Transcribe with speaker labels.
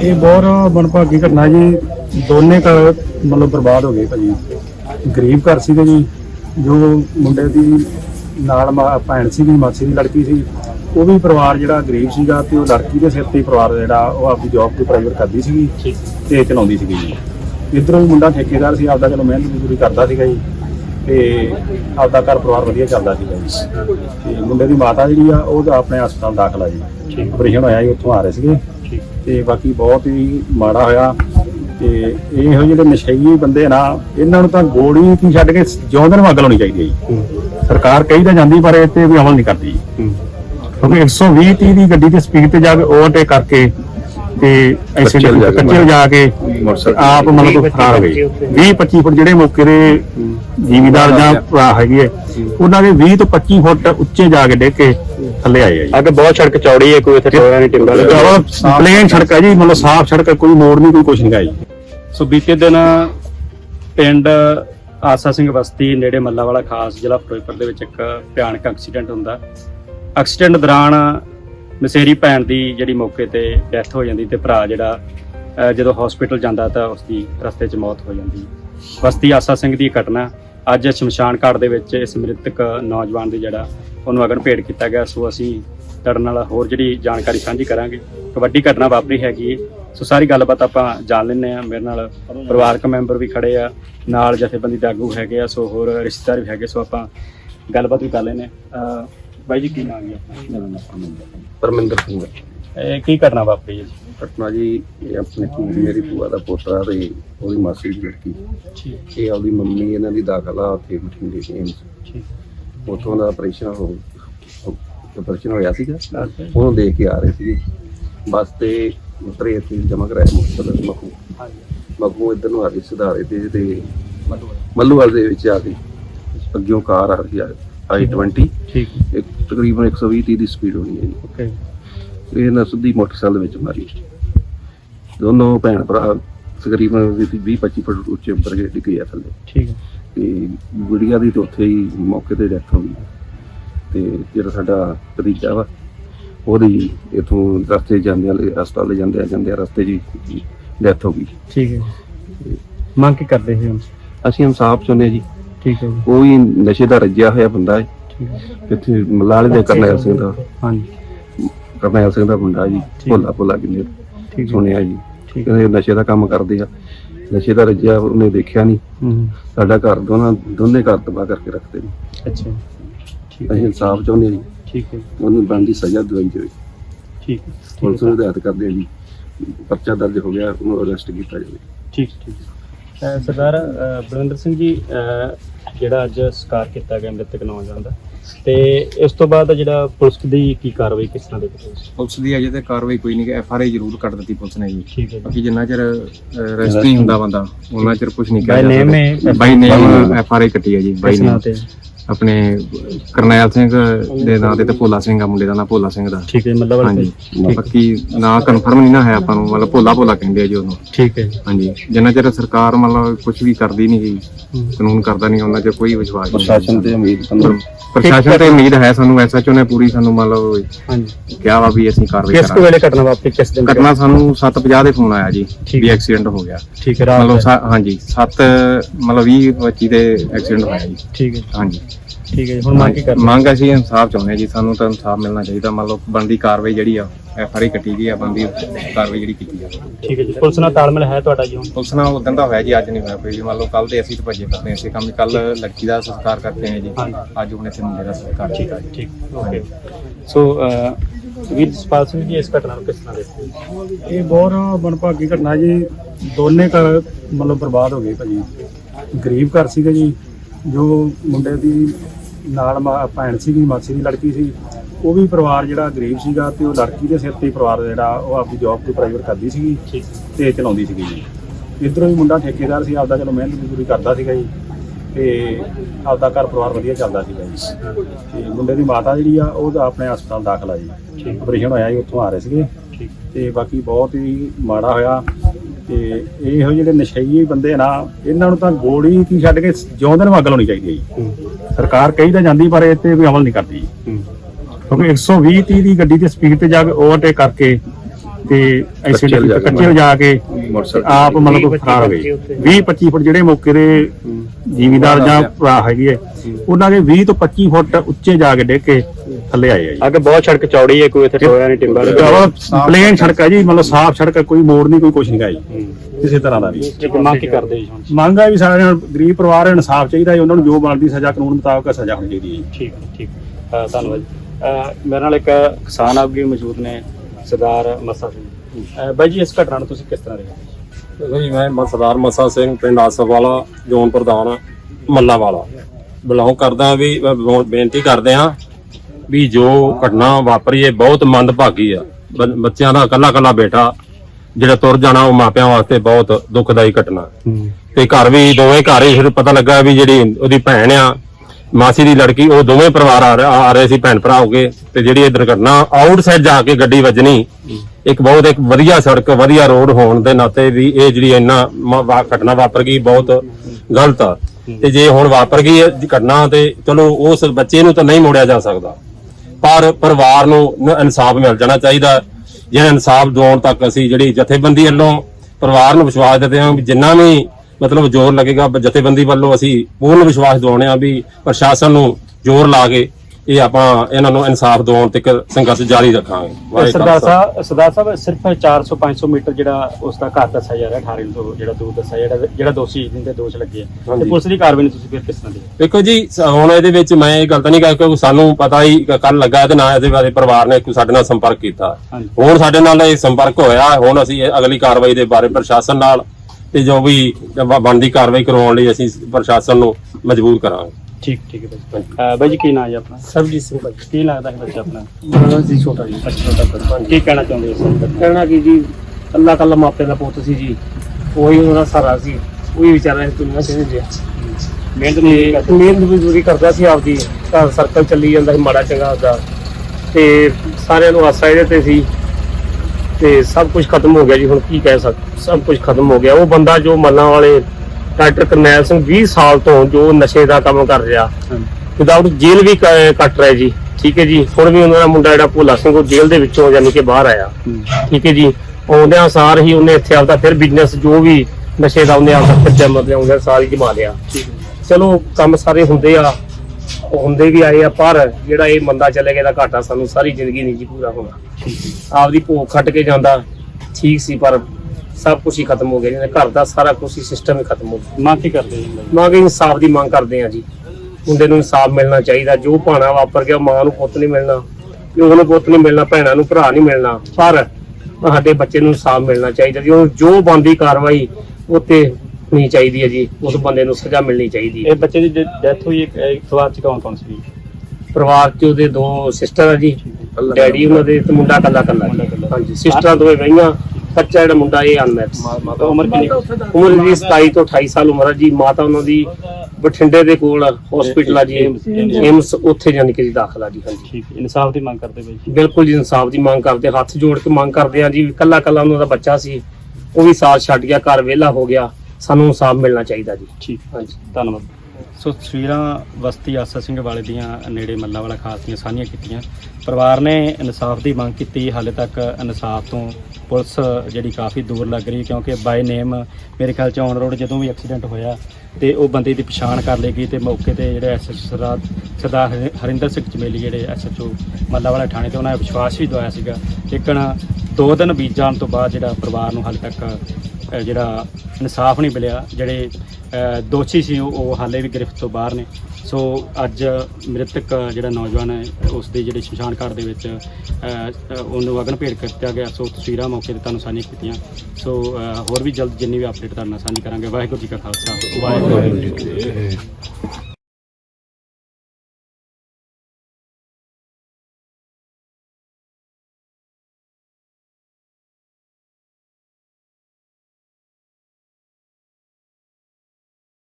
Speaker 1: ਇਹ ਬਹੁਤ ਮਨਭਾਗੀ ਘਟਨਾ ਜੀ। ਦੋਨੇ ਘਰ ਮਤਲਬ ਬਰਬਾਦ ਹੋ ਗਏ ਭਾਜੀ। ਗਰੀਬ ਘਰ ਸੀਗੇ ਜੀ। ਜੋ ਮੁੰਡੇ ਦੀ ਨਾਲ ਮਾ- ਭੈਣ ਸੀਗੀ ਮਾਸੀ ਦੀ ਲੜਕੀ ਸੀ। ਉਹ ਵੀ ਪਰਿਵਾਰ ਜਿਹੜਾ ਗਰੀਬ ਸੀਗਾ ਤੇ ਉਹ ਲੜਕੀ ਦੇ ਸਿਰ ਤੇ ਹੀ ਪਰਿਵਾਰ ਜਿਹੜਾ ਉਹ ਆਪਦੀ ਜੌਬ ਤੇ ਪ੍ਰਾਈਵੇਟ ਕਰਦੀ ਸੀਗੀ ਤੇ ਚਲਾਉਂਦੀ ਸੀਗੀ ਜੀ। ਇਧਰੋਂ ਵੀ ਮੁੰਡਾ ਠੇਕੇਦਾਰ ਸੀ ਆਪਦਾ ਚਲੋ ਮਿਹਨਤ ਮਜ਼ਦੂਰੀ ਕਰਦਾ ਸੀਗਾ ਜੀ। ਤੇ ਆਪਦਾ ਘਰ ਪਰਿਵਾਰ ਵਧੀਆ ਚੱਲਦਾ ਸੀਗਾ ਜੀ। ਤੇ ਮੁੰਡੇ ਦੀ ਮਾਤਾ ਜਿਹੜੀ ਆ ਉਹ ਤਾਂ ਆਪਣੇ ਹਸਪਤਾਲ ਦਾਖਲ ਆ ਜੀ। ਆਪਰੇਸ਼ਨ ਹੋਇਆ ਜੀ ਉੱਥੋਂ ਆ ਰਹੇ ਸੀਗੇ। ਤੇ ਬਾਕੀ ਬਹੁਤ ਹੀ ਮਾੜਾ ਹੋਇਆ। ਤੇ ਇਹੋ ਜਿਹੜੇ ਨਸ਼ਈ ਬੰਦੇ ਨਾ ਇਹਨਾਂ ਨੂੰ ਤਾਂ ਗੋਲੀ ਕੀ ਛੱਡ ਕੇ ਜਿਉਂਦੇ ਨੂੰ ਅੱਗ ਲਾਉਣੀ ਚਾਹੀਦੀ ਹੈ ਜੀ। ਸਰਕਾਰ ਕਹੀ ਤਾਂ ਜਾਂਦੀ ਪਰ ਇਹ ਤੇ ਵੀ ਅਮਲ ਨਹੀਂ ਕਰਦੀ ਜੀ। ਕਿਉਂਕਿ 120 30 ਦੀ ਗੱਡੀ ਦੀ ਸਪੀਡ ਤੇ ਜਾ ਕੇ ਓਵਰਟੇਕ ਕਰਕੇ ਤੇ ਐਕਸੀਡੈਂਟ ਕੱਚੇ ਜਾ ਕੇ
Speaker 2: ਮੋਟਰਸਾਈਕਲ
Speaker 1: ਆਪ ਮਤਲਬ ਫਰਾਰ ਹੋ ਗਏ। 20 25 ਫੁੱਟ ਜਿਹੜੇ ਮੌਕੇ ਦੇ ਜ਼ਿਮੀਦਾਰ ਜਾਂ ਭਰਾ ਹੈਗੇ ਉਹਨਾਂ ਦੇ 20 ਤੋਂ 25 ਫੁੱਟ ਉੱਚੇ ਜਾ ਕੇ ਡਿੱਗ ਕੇ ਥੱਲੇ ਆਏ ਆ ਜੀ।
Speaker 2: ਅੱਗੇ ਬਹੁਤ ਸੜਕ ਚੌੜੀ ਹੈ ਕੋਈ ਇੱਥੇ ਟੋਇਆ ਨਹੀਂ ਟਿੰਬਾ
Speaker 1: ਪਲੇਨ ਸੜਕ ਹੈ ਜੀ ਮਤਲਬ ਸਾਫ਼ ਸੜਕ ਹੈ, ਕੋਈ ਮੋੜ ਨਹੀਂ ਕੋਈ ਕੁਛ ਨਹੀਂ ਗਾ ਜੀ।
Speaker 3: ਸੋ ਬੀਤੇ ਦਿਨ ਪਿੰਡ ਆਸਾ ਸਿੰਘ ਬਸਤੀ ਨੇੜੇ ਮੱਲਾਵਾਲਾ ਖਾਸ ਜ਼ਿਲ੍ਹਾ ਫਿਰੋਜ਼ਪੁਰ ਦੇ ਵਿੱਚ ਇੱਕ ਭਿਆਨਕ ਐਕਸੀਡੈਂਟ ਹੁੰਦਾ। ਐਕਸੀਡੈਂਟ ਦੌਰਾਨ ਮਸੇਰੀ ਭੈਣ ਦੀ ਜਿਹੜੀ ਮੌਕੇ ਤੇ ਡੈਥ ਹੋ ਜਾਂਦੀ ਤੇ ਭਰਾ ਜਿਹੜਾ ਜਦੋਂ ਹਸਪੀਟਲ ਜਾਂਦਾ ਤਾਂ ਉਸ ਦੀ ਰਸਤੇ 'ਚ ਮੌਤ ਹੋ ਜਾਂਦੀ ਹੈ। ਬਸਤੀ ਆਸਾ ਸਿੰਘ ਦੀ ਘਟਨਾ, ਅੱਜ ਸ਼ਮਸ਼ਾਨ ਘਾਟ ਦੇ ਵਿੱਚ ਇਸ ਮ੍ਰਿਤਕ ਨੌਜਵਾਨ ਦੇ ਜਿਹੜਾ ਉਹਨੂੰ ਅਗਨ ਭੇਟ ਕੀਤਾ ਗਿਆ, ਸੋ ਅਸੀਂ ਤੁਹਾਡੇ ਨਾਲ ਹੋਰ ਜਿਹੜੀ ਜਾਣਕਾਰੀ ਸਾਂਝੀ ਕਰਾਂਗੇ। ਕਬੱਡੀ ਘਟਨਾ ਵਾਪਰੀ ਹੈਗੀ ਹੈ। ਸੋ ਸਾਰੀ ਗੱਲਬਾਤ ਆਪਾਂ ਜਾਣ ਲੈਂਦੇ ਆ ਮੇਰੇ ਨਾਲ ਪਰਿਵਾਰਕ ਮੈਂਬਰ ਵੀ ਖੜੇ ਆ, ਨਾਲ ਜਥੇਬੰਦੀ ਦੇ ਆਗੂ ਹੈਗੇ ਆ, ਸੋ ਹੋਰ ਰਿਸ਼ਤੇਦਾਰ ਵੀ ਹੈਗੇ, ਸੋ ਆਪਾਂ ਗੱਲਬਾਤ ਵੀ ਕਰ ਲੈਨੇ ਆ ਬਾਈ ਜੀ, ਕੀ ਨਾਮ ਹੈ ਆਪਣਾ? ਮੇਰਾ ਨਾਮ ਪਰਮਿੰਦਰ।
Speaker 2: ਪਰਮਿੰਦਰ ਸਿੰਘ
Speaker 3: ਸਿੰਘ। ਇਹ ਕੀ ਘਟਨਾ ਵਾਪਰੀ ਹੈ ਜੀ?
Speaker 2: ਪਟਨਾ ਜੀ ਇਹ ਆਪਣੇ ਭੂ- ਮੇਰੀ ਭੂਆ ਦਾ ਪੋਤਰਾ ਤੇ ਉਹਦੀ ਮਾਸੀ ਦੀ ਲੜਕੀ।
Speaker 3: ਠੀਕ।
Speaker 2: ਇਹ ਆਪਦੀ ਮੰਮੀ ਇਹਨਾਂ ਦੀ ਦਾਖਲਾ ਉੱਥੇ ਬਠਿੰਡੇ ਏਮਸ
Speaker 3: ਠੀਕ।
Speaker 2: ਉੱਥੋਂ ਦਾ ਆਪਰੇਸ਼ਨ ਹੋ ਆਪਰੇਸ਼ਨ ਹੋਇਆ ਸੀਗਾ। ਉਹਨੂੰ ਦੇਖ ਕੇ ਆ ਰਹੇ ਸੀਗੇ। ਬੱਸ ਤੇ ਉਤਰੇ ਇੱਥੇ ਜਮਾ ਕਰਾਇਆ ਮੁਕਤਸਰ ਮਖੂ।
Speaker 3: ਹਾਂਜੀ।
Speaker 2: ਮਖੂ ਇੱਧਰ ਨੂੰ ਆ ਕੇ ਸੁਧਾਰੇ ਤੇ ਤੇ ਮੱਲੂਵਾਲ ਦੇ ਵਿੱਚ ਆ ਕੇ ਅੱਗਿਓਂ ਕਾਰ ਆ ਰਹੀ ਆ ਆਈ 20
Speaker 3: ਠੀਕ।
Speaker 2: ਇੱਕ ਤਕਰੀਬਨ 120 30 ਦੀ ਸਪੀਡ ਹੋਣੀ ਹੈ ਜੀ।
Speaker 3: ਓਕੇ
Speaker 2: ਇਹ ਨਾ ਸਿੱਧੀ ਮੋਟਰਸਾਈਕਲ ਵਿੱਚ ਮਾਰੀ ਦੋਨੋਂ ਭੈਣ ਭਰਾ ਤਕਰੀਬਨ 20 25 ਫੁੱਟ ਉੱਚੇ ਉੱਪਰ ਗਏ ਡਿੱਗੇ ਆ ਥੱਲੇ।
Speaker 3: ਠੀਕ ਹੈ।
Speaker 2: ਤੇ ਗੁੜੀਆ ਦੀ ਤਾਂ ਉੱਥੇ ਹੀ ਮੌਕੇ ਤੇ ਡੈਥ ਹੋ ਗਈ। ਤੇ ਜਿਹੜਾ ਸਾਡਾ ਭਤੀਜਾ ਵਾ ਉਹਦੀ ਇਥੋਂ ਰਸਤੇ ਜਾਂਦੇ ਵਾਲੇ ਹਸਪਤਾਲ ਜਾਂਦੇ ਆ ਜਾਂਦੇ ਆ ਰਸਤੇ ਹੀ ਡੈਥ ਹੋ ਗਈ।
Speaker 3: ਠੀਕ ਹੈ ਮੰਗ ਕੀ ਕਰਦੇ ਸੀ
Speaker 2: ਅਸੀਂ ਇਨਸਾਫ ਚਾਹੁੰਦੇ ਜੀ।
Speaker 3: ਠੀਕ ਹੈ ਜੀ।
Speaker 2: ਕੋਈ ਨਸ਼ੇ ਦਾ ਰੱਜਿਆ ਹੋਇਆ ਬੰਦਾ ਹੈ।
Speaker 3: ਠੀਕ ਹੈ।
Speaker 2: ਇੱਥੇ ਮਲਾਲੇ ਦੇ ਕਰਨੈਲ ਸਿੰਘ ਦਾ
Speaker 3: ਹਾਂਜੀ।
Speaker 2: ਕਰਨੈਲ ਸਿੰਘ ਦਾ ਮੁੰਡਾ ਜੀ। ਭੋਲਾ ਭੋਲਾ ਕਿੰਨੇ
Speaker 3: ਠੀਕ
Speaker 2: ਸੁਣਿਆ ਜੀ। ਕਹਿੰਦੇ ਨਸ਼ੇ ਦਾ ਕੰਮ ਕਰਦੇ ਆ। ਨਸ਼ੇ ਦਾ ਰੱਜਿਆ ਉਹਨੇ ਦੇਖਿਆ ਨਹੀਂ। ਸਾਡਾ ਘਰ ਦੋਨਾਂ ਦੋਨੇ ਘਰ ਤਬਾਹ ਕਰਕੇ ਰੱਖਦੇ ਨੇ।
Speaker 3: ਅੱਛਾ। ਠੀਕ
Speaker 2: ਅਸੀਂ
Speaker 3: ਹੈ।
Speaker 2: ਇਨਸਾਫ ਚਾਹੁੰਦੇ ਜੀ।
Speaker 3: ਠੀਕ ਹੈ।
Speaker 2: ਉਹਨੂੰ ਬਣਦੀ ਸਜ਼ਾ ਦਵਾਈ ਜਾਵੇ।
Speaker 3: ਠੀਕ ਹੈ।
Speaker 2: ਪੁਲਿਸ ਨੂੰ ਹਦਾਇਤ ਕਰਦੇ ਆ ਜੀ। ਪਰਚਾ ਦਰਜ ਹੋ ਗਿਆ ਉਹਨੂੰ ਅਰੈਸਟ ਕੀਤਾ ਜਾਵੇ।
Speaker 3: ਠੀਕ ਠੀਕ। ਸਰਦਾਰ ਬਲਵਿੰਦਰ ਸਿੰਘ ਜੀ ਜਿਹੜਾ ਅੱਜ ਸਕਾਰ ਕੀਤਾ ਗਿਆ ਮ੍ਰਿਤਕ ਨੌਜਵਾਨ ਦਾ ਤੇ ਇਸ ਤੋਂ ਬਾਅਦ ਜਿਹੜਾ ਪੁਲਿਸ ਦੀ ਕੀ ਕਾਰਵਾਈ ਕਿਸ ਤਰ੍ਹਾਂ ਦੇ ਵਿੱਚ
Speaker 4: ਪੁਲਿਸ ਦੀ ਅਜੇ ਤੇ ਕਾਰਵਾਈ ਕੋਈ ਨਹੀਂ ਐਫ ਆਰ ਆਈ ਜ਼ਰੂਰ ਕੱਟ ਦਿੱਤੀ ਪੁਲਿਸ ਨੇ ਜੀ।
Speaker 3: ਠੀਕ ਹੈ ਜੀ।
Speaker 4: ਬਾਕੀ ਜਿੰਨਾ ਚਿਰ ਨਹੀਂ ਹੁੰਦਾ ਬੰਦਾ ਉਹਨਾਂ ਚਿਰ ਕੁਝ ਨਹੀਂ ਕਿਹਾ ਬਾਈ ਨੇਮ ਐਫ ਆਰ ਆਈ ਕੱਟੀ ਹੈ ਜੀ ਬਾਈ ਨੇਮ
Speaker 3: ਤੇ।
Speaker 4: ਆਪਣੇ ਕਰਨੈਲ ਸਿੰਘ ਦੇ ਨਾਂ ਤੇ ਤੇ ਭੋਲਾ ਸਿੰਘ ਆ ਮੁੰਡੇ ਦਾ ਨਾਂ ਭੋਲਾ ਸਿੰਘ ਦਾ।
Speaker 3: ਠੀਕ ਹੈ ਜੀ, ਮਤਲਬ
Speaker 4: ਹਾਂਜੀ। ਬਾਕੀ ਨਾਂ ਕਨਫਰਮ ਨਹੀਂ ਨਾ ਹੈ ਆਪਾਂ ਨੂੰ ਮਤਲਬ ਭੋਲਾ ਭੋਲਾ ਕਹਿੰਦੇ ਆ ਜੀ ਉਹਨੂੰ।
Speaker 3: ਠੀਕ ਹੈ ਜੀ।
Speaker 4: ਹਾਂਜੀ। ਜਿੰਨਾ ਚਿਰ ਸਰਕਾਰ ਮਤਲਬ ਕੁਝ ਵੀ ਕਰਦੀ ਨਹੀਂ ਗਈ
Speaker 3: ਹੂੰ।
Speaker 4: ਕਾਨੂੰਨ ਕਰਦਾ ਨਹੀਂ ਉਹਨਾਂ ਚਿਰ ਕੋਈ ਵਿਸ਼ਵਾਸ ਨਹੀਂ।
Speaker 2: ਪ੍ਰਸ਼ਾਸਨ ਤੇ ਉਮੀਦ
Speaker 4: ਪਰ- ਪ੍ਰਸ਼ਾਸਨ ਤੇ ਉਮੀਦ ਹੈ ਸਾਨੂੰ ਐਸਐਚਓ ਨੇ ਪੂਰੀ ਸਾਨੂੰ ਮਤਲਬ
Speaker 3: ਹਾਂਜੀ।
Speaker 4: ਕਿਹਾ ਵਾ ਵੀ ਅਸੀਂ ਕਾਰਵਾਈ
Speaker 3: ਕਿਸ ਕੁ
Speaker 4: ਕਰਾਂਗੇ।
Speaker 3: ਵੇਲੇ ਘਟਨਾ ਵਾਪਰੀ ਕਿਸ ਦਿਨ
Speaker 4: ਘਟਨਾ ਸਾਨੂੰ 7:50 ਦੇ ਫੋਨ ਆਇਆ ਜੀ
Speaker 3: ਠੀਕ
Speaker 4: ਵੀ
Speaker 3: ਹੈ।
Speaker 4: ਐਕਸੀਡੈਂਟ ਹੋ ਗਿਆ।
Speaker 3: ਠੀਕ ਹੈ ਰਾਤ
Speaker 4: ਮਤਲਬ। ਸਾ- ਹਾਂਜੀ 7 ਮਤਲਬ 20 25 ਦੇ ਐਕਸੀਡੈਂਟ ਹੋਇਆ ਜੀ।
Speaker 3: ਠੀਕ ਹੈ।
Speaker 4: ਹਾਂਜੀ।
Speaker 3: ਠੀਕ ਹੈ ਜੀ, ਹੁਣ ਮੰਗ ਕੀ ਕਰਦੇ
Speaker 4: ਮੰਗ ਅਸੀਂ ਇਨਸਾਫ ਚਾਹੁੰਦੇ ਹਾਂ ਜੀ ਸਾਨੂੰ ਤਾਂ ਇਨਸਾਫ ਮਿਲਣਾ ਚਾਹੀਦਾ ਮੰਨ ਲਓ ਬਣਦੀ ਕਾਰਵਾਈ ਜਿਹੜੀ ਆ ਐਫ ਆਰ ਆਈ ਕੱਟੀ ਗਈ ਆ ਬਣਦੀ ਕਾਰਵਾਈ ਜਿਹੜੀ ਕੀਤੀ ਜਾਵੇ
Speaker 3: ਠੀਕ ਹੈ ਜੀ ਪੁਲਿਸ ਨਾਲ ਤਾਲਮੇਲ ਹੈ ਤੁਹਾਡਾ ਜੀ ਹੁਣ?
Speaker 4: ਪੁਲਿਸ ਨਾਲ ਉਦੋਂ ਦਾ ਹੋਇਆ ਜੀ ਅੱਜ ਨਹੀਂ ਹੋਇਆ ਕੋਈ ਜੀ ਮੰਨ ਲਓ ਕੱਲ ਤੇ ਅਸੀਂ ਤਾਂ ਭੱਜੇ ਕਰਦੇ ਹਾਂ ਇਸੇ ਕੰਮ ਕੱਲ ਲੜਕੀ ਦਾ ਸੰਸਕਾਰ ਕਰਦੇ ਹਾਂ ਜੀ। ਅੱਜ ਹੁਣ ਇੱਥੇ ਮੁੰਡੇ ਦਾ ਸੰਸਕਾਰ
Speaker 3: ਠੀਕ ਓਕੇ। ਸੋ ਵੀਰ ਜਸਪਾਲ ਸਿੰਘ ਜੀ ਇਸ ਘਟਨਾ ਨੂੰ ਕਿਸ ਤਰ੍ਹਾਂ ਦੇਖਦੇ ਹੋ?
Speaker 1: ਇਹ ਬਹੁਤ ਮਨਭਾਗੀ ਘਟਨਾ ਜੀ ਦੋਨੇ ਘਰ ਮਤਲਬ ਬਰਬਾਦ ਹੋ ਗਏ ਭਾਜੀ। ਗਰੀਬ ਘਰ ਸੀਗਾ ਜੀ ਜੋ ਮੁੰਡੇ ਦੀ ਨਾਲ ਮਾ- ਭੈਣ ਸੀਗੀ ਮਾਸੀ ਦੀ ਲੜਕੀ ਸੀ। ਉਹ ਵੀ ਪਰਿਵਾਰ ਜਿਹੜਾ ਗਰੀਬ ਸੀਗਾ ਤੇ ਉਹ ਲੜਕੀ ਦੇ ਸਿਰ ਤੇ ਪਰਿਵਾਰ ਜਿਹੜਾ ਉਹ ਆਪਦੀ ਜੌਬ ਤੇ ਪ੍ਰਾਈਵੇਟ ਕਰਦੀ ਸੀਗੀ ਤੇ ਚਲਾਉਂਦੀ ਸੀਗੀ ਜੀ। ਇਧਰੋਂ ਵੀ ਮੁੰਡਾ ਠੇਕੇਦਾਰ ਸੀ ਆਪਦਾ ਚਲੋ ਮਿਹਨਤ ਮਜ਼ਦੂਰੀ ਕਰਦਾ ਸੀਗਾ ਜੀ ਤੇ ਆਪਦਾ ਘਰ ਪਰਿਵਾਰ ਵਧੀਆ ਚੱਲਦਾ ਸੀਗਾ ਜੀ। ਤੇ ਮੁੰਡੇ ਦੀ ਮਾਤਾ ਜਿਹੜੀ ਆ ਉਹ ਆਪਣੇ ਹਸਪਤਾਲ ਦਾਖਲ ਆ ਜੀ। ਆਪਰੇਸ਼ਨ ਹੋਇਆ ਜੀ ਉੱਥੋਂ ਆ ਰਹੇ ਸੀਗੇ। ਤੇ ਬਾਕੀ ਬਹੁਤ ਹੀ ਮਾੜਾ ਹੋਇਆ। ਤੇ ਇਹੋ ਜਿਹੜੇ ਨਸ਼ਈ ਬੰਦੇ ਨਾ ਇਹਨਾਂ ਨੂੰ ਤਾਂ ਗੋਲੀ ਕੀ ਛੱਡ ਕੇ ਜਿਉਂਦੇ ਨੂੰ ਅੱਗ ਲਾਉਣੀ ਚਾਹੀਦੀ ਹੈ ਜੀ। ਸਰਕਾਰ ਕਹੀ ਤਾਂ ਜਾਂਦੀ ਪਰ ਇਹ ਤੇ ਵੀ ਅਮਲ ਨਹੀਂ ਕਰਦੀ ਜੀ। ਕਿਉਂਕਿ 120 30 ਦੀ ਗੱਡੀ ਦੀ ਸਪੀਡ ਤੇ ਜਾ ਕੇ ਓਵਰਟੇਕ ਕਰਕੇ ਤੇ
Speaker 2: ਕੱਚੇ
Speaker 1: ਐਕਸੀਡੈਂਟ
Speaker 2: ਲਿਜਾ ਕੇ
Speaker 1: ਕੱਚੇ ਲਿਜਾ ਕੇ ਆਪ ਮਤਲਬ ਫਰਾਰ ਹੋ ਗਏ। 20 25 ਫੁੱਟ ਜਿਹੜੇ ਮੌਕੇ ਦੇ ਜ਼ਿਮੀਦਾਰ ਜਾਂ ਭਰਾ ਹੈਗੇ ਉਹਨਾਂ ਦੇ 20 ਤੋਂ 25 ਫੁੱਟ ਉੱਚੇ ਜਾ ਕੇ ਡਿੱਗ ਕੇ ਥੱਲੇ ਆਏ ਆ ਜੀ।
Speaker 3: ਅੱਗੇ ਬਹੁਤ ਸੜਕ ਚੌੜੀ ਹੈ ਕੋਈ ਇੱਥੇ ਟੋਇਆ ਨਹੀਂ ਟਿੰਬਾ
Speaker 1: ਪਲੇਨ ਸੜਕ ਹੈ ਜੀ ਮਤਲਬ ਸਾਫ਼ ਸੜਕ ਹੈ ਕੋਈ ਮੋੜ ਨਹੀਂ ਕੋਈ ਕੁਛ ਨਹੀਂ ਗਾ ਜੀ। ਕਿਸੇ ਤਰ੍ਹਾਂ ਦਾ ਵੀ।
Speaker 3: ਇੱਕ ਮੰਗ ਕੀ ਕਰਦੇ ਜੀ ਹੁਣ?
Speaker 1: ਮੰਗ ਹੈ ਵੀ ਸਾਰੇ ਗਰੀਬ ਪਰਿਵਾਰ ਨੂੰ ਇਨਸਾਫ ਚਾਹੀਦਾ ਹੈ ਉਹਨਾਂ ਨੂੰ ਜੋ ਬਣਦੀ ਸਜ਼ਾ ਕਾਨੂੰਨ ਮੁਤਾਬਕ ਸਜ਼ਾ ਹੋਣੀ ਚਾਹੀਦੀ ਹੈ ਜੀ।
Speaker 3: ਠੀਕ ਹੈ, ਠੀਕ ਧੰਨਵਾਦ ਮੇਰੇ ਨਾਲ ਇੱਕ ਕਿਸਾਨ ਆਪ ਵੀ ਮੌਜੂਦ ਨੇ ਸਰਦਾਰ ਮੱਸਾ ਸਿੰਘ। ਬਾਈ ਜੀ ਇਸ ਘਟਨਾ ਨੂੰ ਤੁਸੀਂ ਕਿਸ ਤਰ੍ਹਾਂ ਦੇਖਦੇ
Speaker 5: ਦੇਖੋ ਜੀ ਮੈਂ ਸਰਦਾਰ ਮਸਾ ਸਿੰਘ ਪਿੰਡ ਆਸਫ ਵਾਲਾ ਜ਼ੋਨ ਪ੍ਰਧਾਨ ਮੱਲਾ ਵਾਲਾ ਬਿਲੋਂਗ ਕਰਦਾ ਵੀ ਬੇਨਤੀ ਕਰਦੇ ਹਾਂ ਵੀ ਜੋ ਘਟਨਾ ਵਾਪਰੀ ਹੈ ਬਹੁਤ ਮੰਦਭਾਗੀ ਆ। ਬੱਚਿਆਂ ਦਾ ਕੱਲਾ ਕੱਲਾ ਬੇਟਾ ਜਿਹੜਾ ਤੁਰ ਜਾਣਾ ਉਹ ਮਾਪਿਆਂ ਵਾਸਤੇ ਬਹੁਤ ਦੁਖਦਾਈ ਘਟਨਾ। ਤੇ ਘਰ ਵੀ ਦੋਵੇਂ ਘਰ ਹੀ ਫਿਰ ਪਤਾ ਲੱਗਾ ਵੀ ਜਿਹੜੀ ਉਹਦੀ ਭੈਣ ਆ ਮਾਸੀ ਦੀ ਲੜਕੀ ਉਹ ਦੋਵੇਂ ਪਰਿਵਾਰ ਆ ਰਹੇ- ਸੀ ਭੈਣ ਭਰਾ ਹੋ ਕੇ। ਤੇ ਜਿਹੜੀ ਇਹ ਦੁਰਘਟਨਾ ਆਊਟਸਾਈਡ ਜਾ ਕੇ ਗੱਡੀ ਵੱਜਣੀ ਇੱਕ ਬਹੁਤ ਇੱਕ ਵਧੀਆ ਸੜਕ ਵਧੀਆ ਰੋਡ ਹੋਣ ਦੇ ਨਾਤੇ ਵੀ ਇਹ ਜਿਹੜੀ ਇੰਨਾ ਘਟਨਾ ਵਾਪਰ ਗਈ ਬਹੁਤ ਗਲਤ ਆ। ਤੇ ਜੇ ਹੁਣ ਵਾਪਰ ਗਈ ਘਟਨਾ ਤੇ ਚਲੋ ਉਸ ਬੱਚੇ ਨੂੰ ਤਾਂ ਨਹੀਂ ਮੋੜਿਆ ਜਾ ਸਕਦਾ। ਪਰ ਪਰਿਵਾਰ ਨੂੰ ਇਨਸਾਫ ਮਿਲ ਜਾਣਾ ਚਾਹੀਦਾ ਜਿਹੜਾ ਇਨਸਾਫ ਦਿਵਾਉਣ ਤੱਕ ਅਸੀਂ ਜਿਹੜੀ ਜਥੇਬੰਦੀ ਵੱਲੋਂ ਪਰਿਵਾਰ ਨੂੰ ਵਿਸ਼ਵਾਸ ਦਿੰਦੇ ਹਾਂ ਵੀ ਜਿੰਨਾ ਵੀ ਮਤਲਬ ਜ਼ੋਰ ਲੱਗੇਗਾ, ਜਥੇਬੰਦੀ ਵੱਲੋਂ ਅਸੀਂ ਪੂਰਨ ਵਿਸ਼ਵਾਸ ਦਿਵਾਉਣੇ ਆ ਵੀ ਪ੍ਰਸ਼ਾਸਨ ਨੂੰ ਜ਼ੋਰ ਲਾ ਕੇ ਇਹ ਆਪਾਂ ਇਹਨਾਂ ਨੂੰ ਇਨਸਾਫ ਦਿਵਾਉਣ ਤੱਕ ਸੰਘਰਸ਼ ਜਾਰੀ ਰੱਖਾਂਗੇ ਵਾਹਿਗੁਰੂ
Speaker 3: ਸਰਦਾਰ। ਸਾਹਿਬ ਸਰਦਾਰ ਸਾਹਿਬ ਸਿਰਫ 400 500 ਮੀਟਰ ਜਿਹੜਾ ਉਸ ਦਾ ਘਰ ਦੱਸਿਆ ਜਾ ਰਿਹਾ 18 ਤੋਂ ਜਿਹੜਾ ਦੂਰ ਦੱਸਿਆ ਜਿਹੜਾ ਜਿਹੜਾ ਦੋਸ਼ੀ ਜਿੰਦੇ ਦੋਸ਼ ਲੱਗੇ ਤੇ। ਪੁਲਿਸ ਦੀ ਕਾਰਵਾਈ ਤੁਸੀਂ ਫਿਰ ਕਿਸ ਤਰ੍ਹਾਂ ਦੇ
Speaker 5: ਦੇਖੋ ਜੀ ਹੁਣ ਇਹਦੇ ਵਿੱਚ ਮੈਂ ਇਹ ਗੱਲ ਤਾਂ ਨਹੀਂ ਕਰ ਕਿਉਂਕਿ ਸਾਨੂੰ ਪਤਾ ਹੀ ਕੱਲ ਲੱਗਾ ਤੇ ਨਾ ਇਹਦੇ ਬਾਰੇ ਪਰਿਵਾਰ ਨੇ ਕੋਈ ਸਾਡੇ ਨਾਲ ਸੰਪਰਕ ਕੀਤਾ। ਹੁਣ ਸਾਡੇ ਨਾਲ ਇਹ ਸੰਪਰਕ ਹੋਇਆ ਹੁਣ ਅਸੀਂ ਅਗਲੀ ਕਾਰਵਾਈ ਦੇ ਬਾਰੇ ਪ੍ਰਸ਼ਾਸਨ ਨਾਲ ਤੇ ਜੋ ਵੀ ਬਣਦੀ ਕਾਰਵਾਈ ਕਰਵਾਉਣ ਲਈ ਅਸੀਂ ਪ੍ਰਸ਼ਾਸਨ ਨੂੰ ਮਜਬੂਰ ਕਰਾਂਗੇ
Speaker 3: ਠੀਕ ਠੀਕ ਹੈ ਬਾਈ ਅਹ ਬਾਈ ਜੀ ਕੀ ਨਾਮ ਹੈ ਆਪਣਾ?
Speaker 6: ਸਰਬਜੀਤ ਸਿੰਘ ਭਾਈ
Speaker 3: ਕੀ ਲੱਗਦਾ ਹੈ ਬੱਚਾ ਆਪਣਾ?
Speaker 6: ਬੜਾ ਜੀ ਛੋਟਾ ਜੀ।
Speaker 3: ਅੱਛਾ ਛੋਟਾ ਕੀ ਕਹਿਣਾ ਚਾਹੁੰਦੇ ਹੋ ਸੰਦਰਭ
Speaker 6: ਕਹਿਣਾ ਕਿ ਜੀ ਕੱਲਾ ਕੱਲਾ ਮਾਪੇ ਦਾ ਪੁੱਤ ਸੀ ਜੀ। ਉਹੀ ਉਹਦਾ ਸਾਰਾ ਸੀ। ਉਹੀ ਵਿਚਾਰਾ ਇਸ ਦੁਨੀਆ 'ਚ ਨਹੀਂ ਰਿਹਾ
Speaker 3: ਮਿਹਨਤ ਨਹੀਂ
Speaker 6: ਤੇ
Speaker 3: ਕਰਦੇ।
Speaker 6: ਮਿਹਨਤ ਮਜ਼ਦੂਰੀ ਕਰਦਾ ਸੀ ਆਪਦੀ। ਘਰ ਸਰਕਲ ਚੱਲੀ ਜਾਂਦਾ ਸੀ ਮਾੜਾ ਚੰਗਾ ਉਹਦਾ ਤੇ ਸਾਰਿਆਂ ਨੂੰ ਆਸਾ ਇਹਦੇ ਤੇ ਸੀ। ਤੇ ਸਭ ਕੁਝ ਖਤਮ ਹੋ ਗਿਆ ਜੀ ਹੁਣ ਕੀ ਕਹਿ ਸਕ ਸਭ ਕੁਝ ਖਤਮ ਹੋ ਗਿਆ। ਉਹ ਬੰਦਾ ਜੋ ਮੱਲਾਂ ਵਾਲੇ ਡਾਕਟਰ ਕਰਨੈਲ ਸਿੰਘ 20 ਸਾਲ ਤੋਂ ਜੋ ਨਸ਼ੇ ਦਾ ਕੰਮ ਕਰ ਰਿਹਾ। ਵਿਦਆਊਟ ਜੇਲ੍ਹ ਵੀ ਕ- ਕੱਟ ਰਿਹਾ ਜੀ। ਠੀਕ ਹੈ ਜੀ। ਹੁਣ ਵੀ ਉਹਨਾਂ ਦਾ ਮੁੰਡਾ ਜਿਹੜਾ ਭੋਲਾ ਸਿੰਘ ਉਹ ਜੇਲ੍ਹ ਦੇ ਵਿੱਚੋਂ ਯਾਨੀ ਕਿ ਬਾਹਰ ਆਇਆ। ਠੀਕ ਹੈ ਜੀ। ਆਉਂਦਿਆਂ ਸਾਰ ਹੀ ਉਹਨੇ ਇੱਥੇ ਆਪਦਾ ਫਿਰ ਬਿਜ਼ਨਸ ਜੋ ਵੀ ਨਸ਼ੇ ਦਾ ਉਹਨੇ ਆਪਦਾ ਫਿਰ ਜਮ ਲਿਆਉਂਦਾ ਸਾਰੀ ਜਮਾ ਲਿਆ। ਚਲੋ ਕੰਮ ਸਾਰੇ ਹੁੰਦੇ ਆ। ਹੁੰਦੇ ਵੀ ਆਏ ਆ ਪਰ ਜਿਹੜਾ ਇਹ ਮੰਦਾ ਚਲੇ ਗਿਆ ਦਾ ਘਾਟਾ ਸਾਨੂੰ ਸਾਰੀ ਜ਼ਿੰਦਗੀ ਨਹੀਂ ਜੀ ਪੂਰਾ ਹੋਣਾ। ਆਪਦੀ ਭੋਗ ਖੱਟ ਕੇ ਜਾਂਦਾ। ਠੀਕ ਸੀ ਪਰ ਸਭ ਕੁਝ ਹੀ ਖਤਮ ਹੋ ਗਿਆ ਜਿਹਨੇ ਘਰ ਦਾ ਸਾਰਾ ਕੁਝ ਹੀ ਸਿਸਟਮ ਹੀ ਖਤਮ ਹੋ ਗਿਆ।
Speaker 3: ਮੰਗ ਕੀ ਕਰਦੇ ਜੀ ਬਾਈ?
Speaker 6: ਮੰਗ ਇਨਸਾਫ ਦੀ ਮੰਗ ਕਰਦੇ ਆ ਜੀ। ਮੁੰਡੇ ਨੂੰ ਇਨਸਾਫ ਮਿਲਣਾ ਚਾਹੀਦਾ। ਜੋ ਭਾਣਾ ਵਾਪਰ ਗਿਆ ਮਾਂ ਨੂੰ ਪੁੱਤ ਨਹੀਂ ਮਿਲਣਾ। ਪਿਓ ਨੂੰ ਪੁੱਤ ਨਹੀਂ ਮਿਲਣਾ ਭੈਣਾਂ ਨੂੰ ਭਰਾ ਨਹੀਂ ਮਿਲਣਾ। ਪਰ ਸਾਡੇ ਬੱਚੇ ਨੂੰ ਇਨਸਾਫ ਮਿਲਣਾ ਚਾਹੀਦਾ ਜੀ। ਉਹਨੂੰ ਜੋ ਬੰਦੀ ਕਾਰਵਾਈ ਉੱਤੇ ਹੋਣੀ ਚਾਹੀਦੀ ਹੈ ਜੀ। ਉਸ ਬੰਦੇ ਨੂੰ ਸਜ਼ਾ ਮਿਲਣੀ ਚਾਹੀਦੀ ਹੈ।
Speaker 3: ਇਹ ਬੱਚੇ ਦੀ ਡੈਥ ਹੋਈ ਇੱਕ ਇੱਕ ਪਰਿਵਾਰ ਚ ਕੌਣ ਕੌਣ ਸੀ?
Speaker 6: ਪਰਿਵਾਰ 'ਚ ਉਹਦੇ ਦੋ ਸਿਸਟਰ ਆ ਜੀ। ਡੈਡੀ ਉਹਨਾਂ ਦੇ ਤੇ ਮੁੰਡਾ ਕੱਲਾ ਕੱਲਾ ਜੀ ਹਾਂਜੀ ਸਿਸਟਰਾਂ ਦੋਵੇਂ ਵਹੀਆਂ ਬੱਚਾ ਜਿਹੜਾ ਮੁੰਡਾ ਇਹ ਅਨਮੈਟ
Speaker 3: ਉਮਰ ਕਿੰਨੀ?
Speaker 6: ਉਮਰ ਦੀ 27 ਤੋਂ 28 ਸਾਲ ਉਮਰ ਹੈ ਜੀ। ਮਾਤਾ ਉਹਨਾਂ ਦੀ ਬਠਿੰਡੇ ਦੇ ਕੋਲ ਹਸਪੀਟਲ ਆ ਜੀ।
Speaker 3: ਏਮਸ,
Speaker 6: ਉੱਥੇ ਜਾਣੀ ਕਿ ਜੀ ਦਾਖਲਾ ਜੀ ਹਾਂਜੀ।
Speaker 3: ਠੀਕ ਇਨਸਾਫ ਦੀ ਮੰਗ ਕਰਦੇ ਬਾਈ ਜੀ।
Speaker 6: ਬਿਲਕੁਲ ਜੀ ਇਨਸਾਫ ਦੀ ਮੰਗ ਕਰਦੇ। ਹੱਥ ਜੋੜ ਕੇ ਮੰਗ ਕਰਦੇ ਆ ਜੀ। ਕੱਲਾ ਕੱਲਾ ਉਹਨਾਂ ਦਾ ਬੱਚਾ ਸੀ। ਉਹ ਵੀ ਸਾਥ ਛੱਡ ਗਿਆ ਘਰ ਵਿਹਲਾ ਹੋ ਗਿਆ। ਸਾਨੂੰ ਇਨਸਾਫ ਮਿਲਣਾ ਚਾਹੀਦਾ ਜੀ।
Speaker 3: ਠੀਕ।
Speaker 6: ਹਾਂਜੀ।
Speaker 3: ਧੰਨਵਾਦ। ਸੋ ਤਸਵੀਰਾਂ ਵਸਤੀ ਆਸਾ ਸਿੰਘ ਵਾਲੇ ਦੀਆਂ ਨੇੜੇ ਮੱਲਾ ਵਾਲਾ ਖਾਸ ਦੀਆਂ ਸਾਂਝੀਆਂ ਕੀਤੀਆਂ। ਪਰਿਵਾਰ ਨੇ ਇਨਸਾਫ ਦੀ ਮੰਗ ਕੀਤੀ, ਹਾਲੇ ਤੱਕ ਇਨਸਾਫ ਤੋਂ ਪੁਲਿਸ ਜਿਹੜੀ ਕਾਫੀ ਦੂਰ ਲੱਗ ਰਹੀ ਕਿਉਂਕਿ ਬਾਈ ਨੇਮ ਮੇਰੇ ਖਿਆਲ ਚ ਔਨ ਰੋਡ ਜਦੋਂ ਵੀ ਐਕਸੀਡੈਂਟ ਹੋਇਆ ਤੇ ਉਹ ਬੰਦੇ ਦੀ ਪਛਾਣ ਕਰ ਲਈ ਗਈ ਤੇ ਮੌਕੇ ਤੇ ਜਿਹੜੇ ਐਸਐਚ ਸਰਦਾਰ ਸਰਦਾਰ ਹਰਿ- ਹਰਿੰਦਰ ਸਿੰਘ ਚਮੇਲੀ ਜਿਹੜੇ ਐਸਐਚਓ ਮੱਲਾ ਵਾਲਾ ਥਾਣੇ ਤੇ ਉਹਨਾਂ ਨੇ ਵਿਸ਼ਵਾਸ ਵੀ ਦਵਾਇਆ ਸੀਗਾ। ਲੇਕਿਨ ਦੋ ਦਿਨ ਬੀਤ ਜਾਣ ਤੋਂ ਬਾਅਦ ਜਿਹੜਾ ਪਰਿਵਾਰ ਨੂੰ ਹਾਲੇ ਤੱਕ ਅ, ਜਿਹੜਾ ਇਨਸਾਫ ਨਹੀਂ ਮਿਲਿਆ ਜਿਹੜੇ ਅ, ਦੋਸ਼ੀ ਸੀ ਉਹ ਉਹ ਹਾਲੇ ਵੀ ਗ੍ਰਿਫਤ ਤੋਂ ਬਾਹਰ ਨੇ। ਸੋ ਅੱਜ ਮ੍ਰਿਤਕ ਜਿਹੜਾ ਨੌਜਵਾਨ ਹੈ ਉਸ ਦੇ ਜਿਹੜੇ ਸ਼ਮਸ਼ਾਨ ਘਾਟ ਦੇ ਵਿੱਚ ਅ, ਅ, ਉਹਨੂੰ ਅਗਨ ਭੇਟ ਕੀਤਾ ਗਿਆ। ਸੋ ਤਸਵੀਰਾਂ ਮੌਕੇ ਤੇ ਤੁਹਾਨੂੰ ਸਾਂਝੀਆਂ ਕੀਤੀਆਂ। ਸੋ ਅ, ਹੋਰ ਵੀ ਜਲਦ ਜਿੰਨੀ ਵੀ ਅਪਡੇਟ ਤੁਹਾਨੂੰ ਨਾਲ ਸਾਂਝੀ ਕਰਾਂਗੇ। ਵਾਹਿਗੁਰੂ ਜੀ ਕਾ ਖਾਲਸਾ। ਵਾਹਿਗੁਰੂ ਜੀ ਕੀ ਫਤਿਹ।